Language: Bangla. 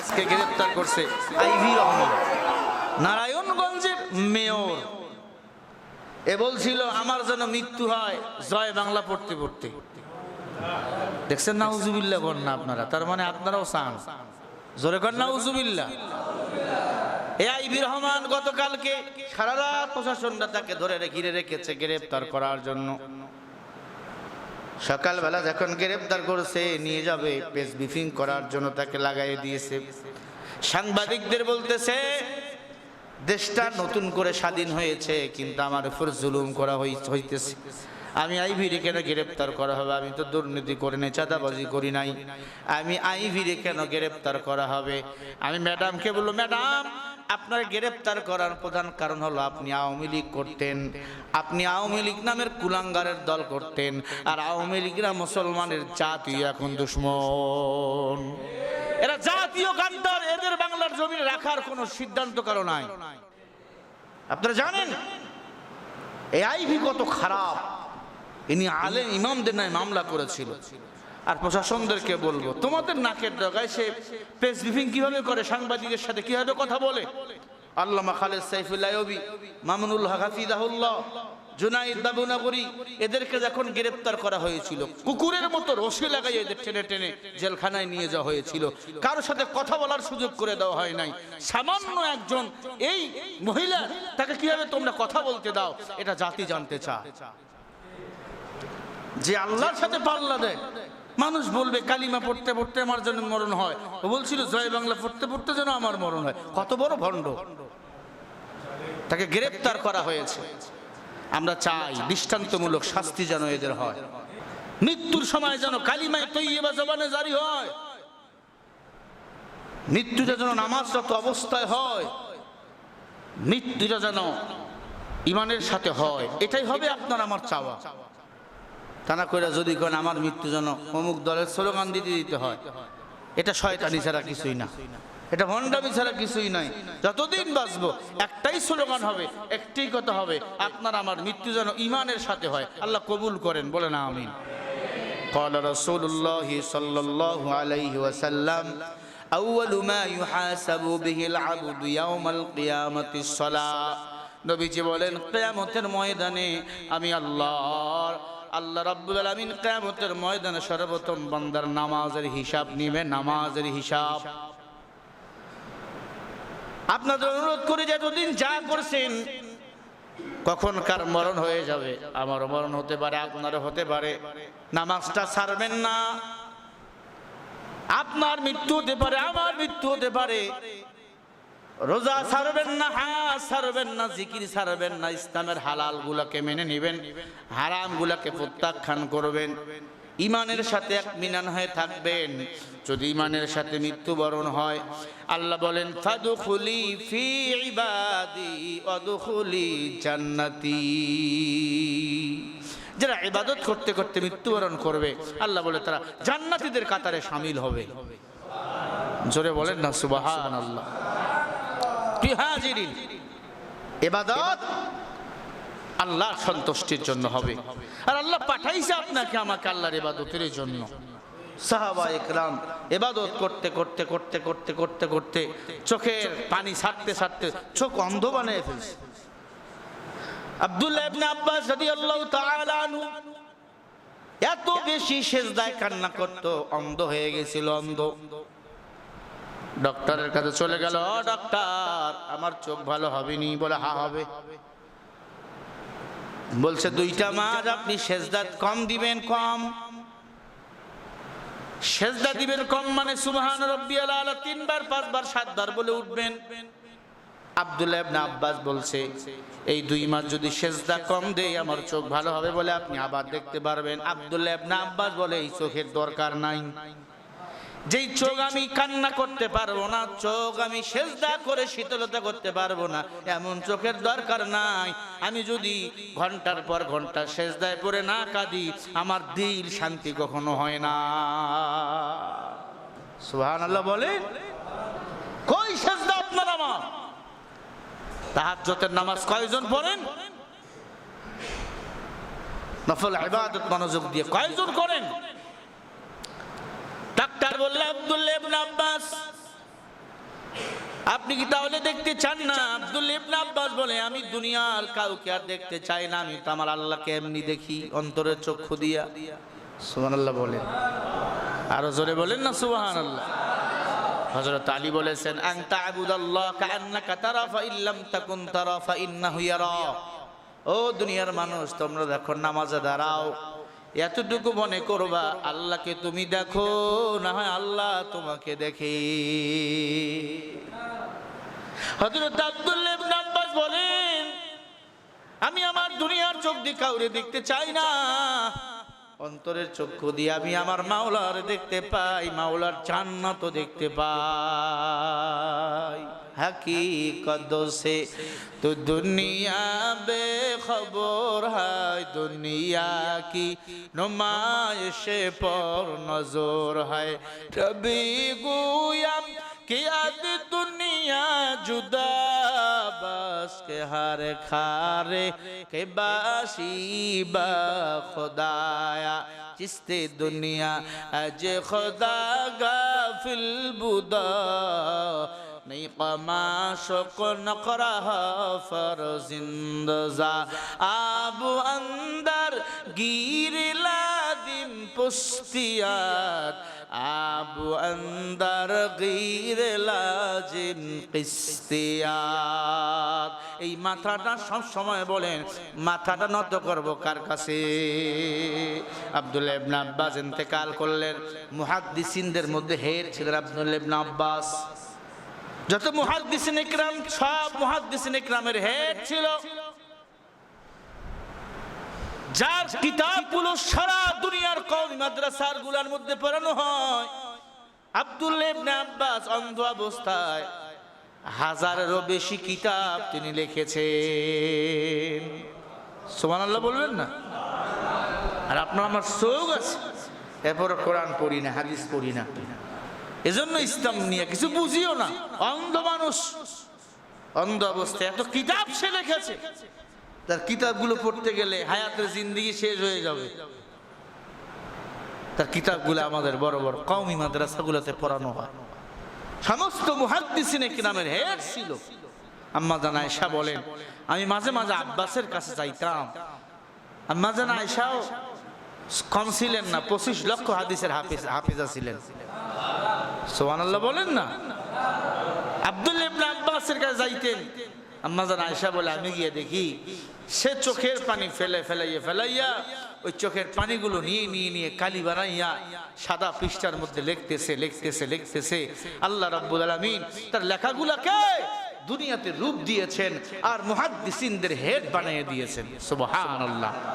আজকে গ্রেফতার করছে। আইভি রহমান। নারায়ণগঞ্জের মেয়র। এ বলছিল আমার যেন মৃত্যু হয় জয় বাংলা পড়তে পড়তে। দেখছেন না উজুবিল্লা বন্যা আপনারা তার মানে আপনারাও চান। জোরে কর না উজুবিল্লা এ আইবি রহমান গতকালকে সারা রাত প্রশাসনরা তাকে ধরে ঘিরে রেখেছে গ্রেফতার করার জন্য। সকালবেলা যখন গ্রেফতার করেছে, নিয়ে যাবে। প্রেস ব্রিফিং করার জন্য তাকে লাগাই দিয়েছে। সাংবাদিকদের বলতেছে, দেশটা নতুন করে স্বাধীন হয়েছে, কিন্তু আমার উপর জুলুম করা হই- হইতেছে। আমি আইভিরে কেন গ্রেপ্তার করা হবে? আমি তো দুর্নীতি করি নাই, চাঁদাবাজি করি নাই। আমি আইভিরে কেন গ্রেপ্তার করা হবে? আমি ম্যাডামকে বলল, ম্যাডাম আপনার গ্রেপ্তার করার প্রধান কারণ হলো আপনি আওয়ামী লীগ করতেন। আপনি আওয়ামী লীগ নামের কুলাঙ্গারের দল করতেন। আর আওয়ামী লীগরা মুসলমানের জাতি এখন দুশ্মন। এরা জাতীয় গাদ্দার এদের বাংলার জমি রাখার কোনো সিদ্ধান্ত কারও নাই। আপনারা জানেন? এই আইভি কত খারাপ। ইনি আলেম ইমামদের নাই মামলা করেছিল। আর প্রশাসনদেরকে বলব তোমাদের নাকের ডগায় সে প্রেস ব্রিফিং কীভাবে করে সাংবাদিকের সাথে কীভাবে কথা বলে? আল্লামা খালেদ সাইফুল্লাহ আইয়ুবী, মামুনুল হক হাফিজাহুল্লাহ জুনাইদ বাবুনগরী এদেরকে যখন গ্রেপ্তার করা হয়েছিল কুকুরের মতো রশি লাগাই এদের টেনে টেনে জেলখানায় নিয়ে যাওয়া হয়েছিল। কারোর সাথে কথা বলার সুযোগ করে দেওয়া হয় নাই। সামান্য একজন এই মহিলা তাকে কীভাবে তোমরা কথা বলতে দাও এটা জাতি জানতে চায়। যে আল্লাহর সাথে পাল্লা দেয় মানুষ বলবে, কালিমা পড়তে পড়তে আমার জন্য মরণ হয়। ও বলছিল, জয় বাংলা পড়তে পড়তে যেন আমার মরণ হয়। কত বড় ভণ্ড। তাকে গ্রেপ্তার করা হয়েছে। আমরা চাই দৃষ্টান্তমূলক শাস্তি যেন এদের হয়। মৃত্যুর সময় যেন কালিমায় তৈবা জবানে জারি হয়। মৃত্যুটা যেন নামাজরত অবস্থায় হয়। মৃত্যুটা যেন ইমানের সাথে হয়। এটাই হবে আপনার আমার চাওয়া। তা না করে যদি কোন আমার মৃত্যু যেন অমুক দলের স্লোগান দিতে দিতে হয় এটা শয়তানি ছাড়া কিছুই না এটা ভণ্ডামি ছাড়া কিছুই নাই যতদিন বাঁচবো একটাই স্লোগান হবে একটাই কথা হবে আপনার আমার মৃত্যু যেন ইমানের সাথে হয় আল্লাহ কবুল করেন বলে না আমিন قال رسول الله صلى الله عليه وسلم أول ما يحاسب به العبد يوم القيامة الصلاة নবীজি বলেন কিয়ামতের ময়দানে আমি আল্লাহর আল্লাহ রাব্বুল আলামিন কিয়ামতের ময়দানে সর্বপ্রথম বান্দার নামাজের হিসাব নিবে, নামাজের হিসাব। আপনাদের অনুরোধ করি যে এতদিন যা করছেন, কখন কার মরণ হয়ে যাবে? আমার মরণ হতে পারে, আপনারও হতে পারে। নামাজটা ছাড়বেন না। আপনার মৃত্যু হতে পারে, আমার মৃত্যু হতে পারে। রোজা ছাড়বেন না হাত ছাড়বেন না, জিকির ছাড়বেন না, ইসলামের হালাল গুলাকে মেনে নেবেন হারাম গুলাকে প্রত্যাখ্যান করবেন। ইমানের সাথে এক মিনান হয়ে থাকবেন। যদি ইমানের সাথে মৃত্যুবরণ হয়, আল্লাহ বলেন, ফাদুখুলি ফি ইবাদি অদুখুলি জান্নাতি। যারা ইবাদত করতে করতে মৃত্যুবরণ করবে, আল্লাহ বলে তারা জান্নাতীদের কাতারে সামিল হবে। জোরে বলেন না সুবাহান আল্লাহ হাজিরিন এবাদত আল্লাহর সন্তুষ্টির জন্য হবে। আর আল্লাহ পাঠাইছে আপনাকে আমাকে আল্লাহর এবাদতের জন্য। সাহাবা একরাম এবাদত করতে করতে করতে করতে করতে করতে চোখের পানি ছাড়তে ছাড়তে চোখ অন্ধ বানিয়ে ফেলছে। আব্দুল্লাহ ইবনে আব্বাস রাদিয়াল্লাহু তাআলা আনহু এত বেশি সেজদায় কান্না করত অন্ধ হয়ে গেছিল অন্ধ। ডক্টরের কাছে চলে গেল, "ও ডক্টর আমার চোখ ভালো হবেনি। বলে, হা, হবে। বলছে, দুইটা মাস আপনি সেজদাত কম দিবেন, কম। সেজদা দিবেন কম মানে সুবহান রব্বিয়াল আলা, তিনবার, পাঁচবার, সাতবার বলে উঠবেন। আব্দুল্লাহ ইবনে আব্বাস বলছে, এই দুই মাস যদি সেজদা কম দেই, আমার চোখ ভালো হবে বলে আপনি আবার দেখতে পারবেন। আব্দুল্লাহ ইবনে আব্বাস বলে, এই চোখের দরকার নাই। যেই চোখ আমি কান্না করতে পারব না, চোখ আমি সেজদা করে শীতলতা করতে পারব না, এমন চোখের দরকার নাই। আমি যদি ঘণ্টার পর ঘণ্টা সেজদায় পড়ে না কাঁদি, আমার দিল শান্তি কখনো হয় না। সুহান আল্লাহ বলেন। কই সেজদা আপনার আমার? তাহাজ্জতের নামাজ কয়জন পড়েন? নফল ইবাদত মনোযোগ দিয়ে কয়জন করেন? ডাক্তার বললে আব্দুল্লাহ ইবনে আব্বাস। আপনি কি তাহলে দেখতে চান না? আব্দুল ইবনে আব্বাস বলে, আমি দুনিয়ার কাউকে আর দেখতে চাই না, আমি তো আমার আল্লাহকে এমনি দেখি, অন্তরের চক্ষু দিয়া। সুবহানাল্লাহ বলেন। আরও জোরে বলেন না, সুবহানাল্লাহ। হযরত আলী বলেছেন আন তা'বুদাল্লাহ কাআন্নাকা তারা, ফা ইল্লাম তাকুন তারা, ফা ইন্নাহু ইয়ারা। ও দুনিয়ার মানুষ, তোমরা দেখো, নামাজে দাঁড়াও। এতটুকু মনে করবা, আল্লাহকে তুমি দেখো, না হয় আল্লাহ তোমাকে দেখে। বলেন, আমি আমার দুনিয়ার চোখ দিয়ে কাউরে দেখতে চাই না। অন্তরের চক্ষু দিয়ে আমি আমার মাওলার দেখতে পাই, মাওলার জান্নাতও দেখতে পাই। হাকিকত সে তো দুনিয়া বে خبر ہے دنیا کی، نمائش پر نظور ہے۔ کبھی گویم کیا دنیا جدا، بس کے ہر کھارے کے باسی با خدایا چستے دنیا اج خدا غافل بدا নেই شکر نقرہ فرزند زا آب اندر گیر لادم আবু আন্দার গিরলাজিন কিস্তিয়াত এই মাথাটা সব সময় বলেন, মাথাটা নত করব কার কাছে? আব্দুল ইবনে আব্বাস ইন্তেকাল করলেন, মুহাদ্দিসিনদের মধ্যে হের ছিলেন আব্দুল আব্বাস। যত মুহাদ্দিসিন ইকরাম, সব মুহাদ্দিসিন ইকরামের হেড ছিল। যার কিতাবগুলো সারা দুনিয়ার কওমি মাদ্রাসারগুলার মধ্যে পড়ানো হয়। আব্দুল্লাহ ইবনে আব্বাস অন্ধ অবস্থায় হাজারেরও বেশি কিতাব তিনি লিখেছেন। সুবহানাল্লাহ বলবেন না? আর আপনার আমার শোক আছে। এরপর কোরআন পড়ি না, হাদিস পড়ি না। এজন্য ইসলাম নিয়ে কিছু বুঝিও না। অন্ধ মানুষ। অন্ধ অবস্থায়। এত কিতাব সে লিখেছে। তার কিতাবগুলো পড়তে গেলে হায়াতের জিন্দিগি শেষ হয়ে যাবে। তার কিতাবগুলো আমাদের বড় বড় কওমি মাদ্রাসাগুলোতে পড়ানো হয়। সমস্ত মুহাদ্দিসিনে কিনামের হেড ছিল। আম্মা জান আয়সা বলেন, আমি মাঝে মাঝে আব্বাসের কাছে যাইতাম। আম্মা জান আয়সাও কম ছিলেন না, পঁচিশ লক্ষ হাদিসের হাফিজ, হাফিজা ছিলেন। সোহানাল্লাহ বলেন না। আব্দুল ইবনে আব্বাসের কাছে যাইতেন। আম্মাজান আয়সা বলে, আমি গিয়ে দেখি, সে চোখের পানি ফেলে ফেলাইয়া ফেলাইয়া, ওই চোখের পানিগুলো নিয়ে নিয়ে নিয়ে কালি বানাইয়া সাদা পৃষ্ঠার মধ্যে লিখতেছে লিখতেছে লিখতেছে। আল্লাহ রাব্বুল আলামিন তার লেখাগুলাকে দুনিয়াতে রূপ দিয়েছেন আর মুহাদ্দিসিনদের হেড বানিয়ে দিয়েছেন। সুবহানাল্লাহ।